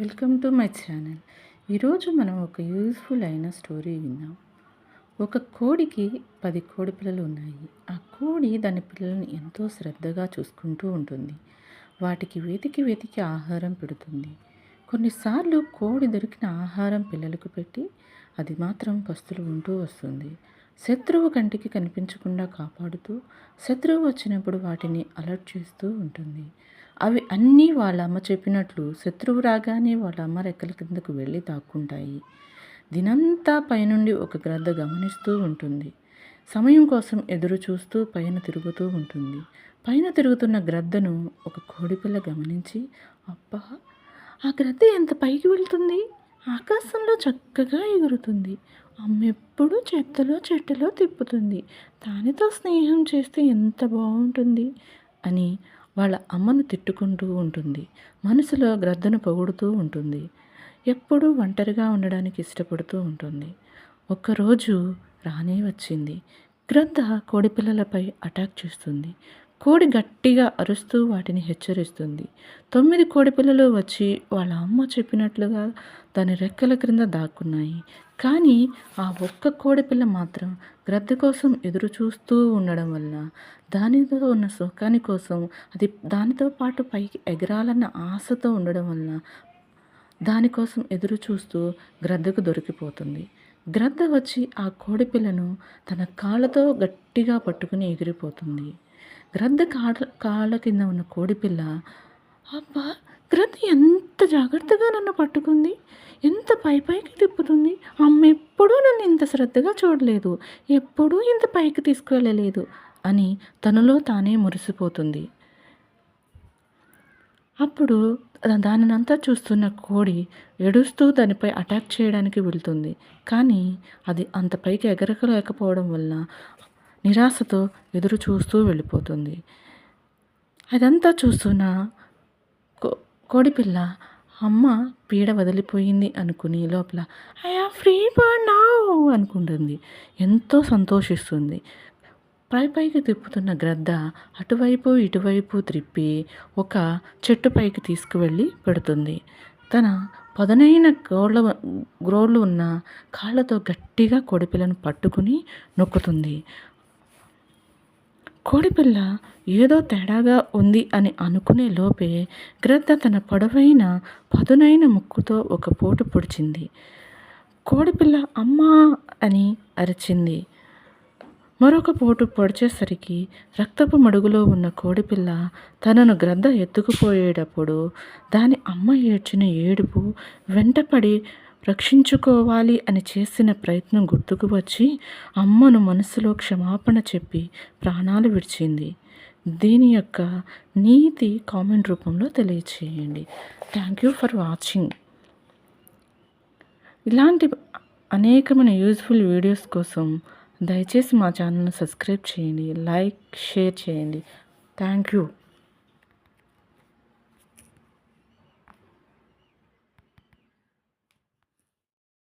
Welcome to my channel. ఈరోజు మనం ఒక యూజ్ఫుల్ అయిన స్టోరీ విన్నాం ఒక కోడికి పది కోడి పిల్లలు ఉన్నాయి. ఆ కోడి దాని పిల్లల్ని ఎంతో శ్రద్ధగా చూసుకుంటూ ఉంటుంది. వాటికి వెతికి వెతికి ఆహారం పెడుతుంది. కొన్నిసార్లు కోడి దొరికిన ఆహారం పిల్లలకు పెట్టి అది మాత్రం పస్తులు ఉంటూ వస్తుంది. శత్రువు కంటికి కనిపించకుండా కాపాడుతూ శత్రువు వచ్చినప్పుడు వాటిని అలర్ట్ చేస్తూ ఉంటుంది. అవి అన్నీ వాళ్ళ అమ్మ చెప్పినట్లు శత్రువు రాగానే వాళ్ళ అమ్మ రెక్కల కిందకు వెళ్ళి దాక్కుంటాయి. దినంతా పైనుండి ఒక గ్రద్ద గమనిస్తూ ఉంటుంది. సమయం కోసం ఎదురు చూస్తూ పైన తిరుగుతూ ఉంటుంది. పైన తిరుగుతున్న గ్రద్దను ఒక కోడిపిల్ల గమనించి అబ్బా! ఆ గ్రద్ద ఎంత పైకి వెళ్తుంది? ఆకాశంలో చక్కగా ఎగురుతుంది. అమ్మెప్పుడు చెత్తలో చెట్టులో తిప్పుతుంది. దానితో స్నేహం చేస్తే ఎంత బాగుంటుంది అని వాళ్ళ అమ్మను తిట్టుకుంటూ ఉంటుంది. మనసులో గ్రద్దను పొగుడుతూ ఉంటుంది. ఎప్పుడూ ఒంటరిగా ఉండడానికి ఇష్టపడుతూ ఉంటుంది. ఒక్కరోజు రానే వచ్చింది. గ్రద్ద కోడిపిల్లలపై అటాక్ చేస్తుంది. కోడి గట్టిగా అరుస్తూ వాటిని హెచ్చరిస్తుంది. తొమ్మిది కోడిపిల్లలు వచ్చి వాళ్ళ అమ్మ చెప్పినట్లుగా దాని రెక్కల క్రింద దాక్కున్నాయి. కానీ ఆ ఒక్క కోడిపిల్ల మాత్రం గ్రద్ద కోసం ఎదురు చూస్తూ ఉండడం వల్ల దానితో ఉన్న సుఖాని కోసం అది దానితో పాటు పైకి ఎగరాలన్న ఆశతో ఉండడం వలన దానికోసం ఎదురు చూస్తూ గ్రద్దకు దొరికిపోతుంది. గ్రద్ద వచ్చి ఆ కోడిపిల్లను తన కాళ్ళతో గట్టిగా పట్టుకుని ఎగిరిపోతుంది. గ్రద్ద కాళ్ళ కాళ్ళ కింద ఉన్న కోడిపిల్ల అబ్బా గ్రద్ద ఎంత జాగ్రత్తగా నన్ను పట్టుకుంది? ఎంత పై పైకి తిప్పుతుంది? అమ్మ ఎప్పుడూ నన్ను ఇంత శ్రద్ధగా చూడలేదు. ఎప్పుడూ ఇంత పైకి తీసుకువెళ్ళలేదు అని తనలో తానే మురిసిపోతుంది. అప్పుడు దానినంతా చూస్తున్న కోడి ఏడుస్తూ దానిపై అటాక్ చేయడానికి వెళ్తుంది. కానీ అది అంత పైకి ఎగరకలేకపోవడం వల్ల నిరాశతో ఎదురు చూస్తూ వెళ్ళిపోతుంది. అదంతా చూస్తున్న కోడిపిల్ల అమ్మ పీడ వదిలిపోయింది అనుకుని లోపల ఐ ఫ్రీ బర్డ్ నౌ అనుకుంటుంది. ఎంతో సంతోషిస్తుంది. పై పైకి తిప్పుతున్న గ్రద్ద అటువైపు ఇటువైపు త్రిప్పి ఒక చెట్టు పైకి తీసుకువెళ్ళి పెడుతుంది. తన పదునైన గోళ్ళ గ్రోళ్ళు ఉన్న కాళ్ళతో గట్టిగా కోడిపిల్లను పట్టుకుని నొక్కుతుంది. కోడిపిల్ల ఏదో తేడాగా ఉంది అని అనుకునే లోపే గ్రద్ద తన పొడవైన పదునైన ముక్కుతో ఒక పోటు పొడిచింది. కోడిపిల్ల అమ్మా అని అరిచింది. మరొక పోటు పొడిచేసరికి రక్తపు మడుగులో ఉన్న కోడిపిల్ల తనను గ్రద్ద ఎత్తుకుపోయేటప్పుడు దాని అమ్మ ఏడ్చిన ఏడుపు వెంటపడి రక్షించుకోవాలి అని చేసిన ప్రయత్నం గుర్తుకు వచ్చి అమ్మను మనసులో క్షమాపణ చెప్పి ప్రాణాలు విడిచింది. దీని యొక్క నీతి కామెంట్ రూపంలో తెలియచేయండి. థ్యాంక్ యూ ఫర్ వాచింగ్ ఇలాంటి అనేకమైన యూజ్ఫుల్ వీడియోస్ కోసం దయచేసి మా ఛానల్ను సబ్స్క్రైబ్ చేయండి. లైక్ షేర్ చేయండి. Thank you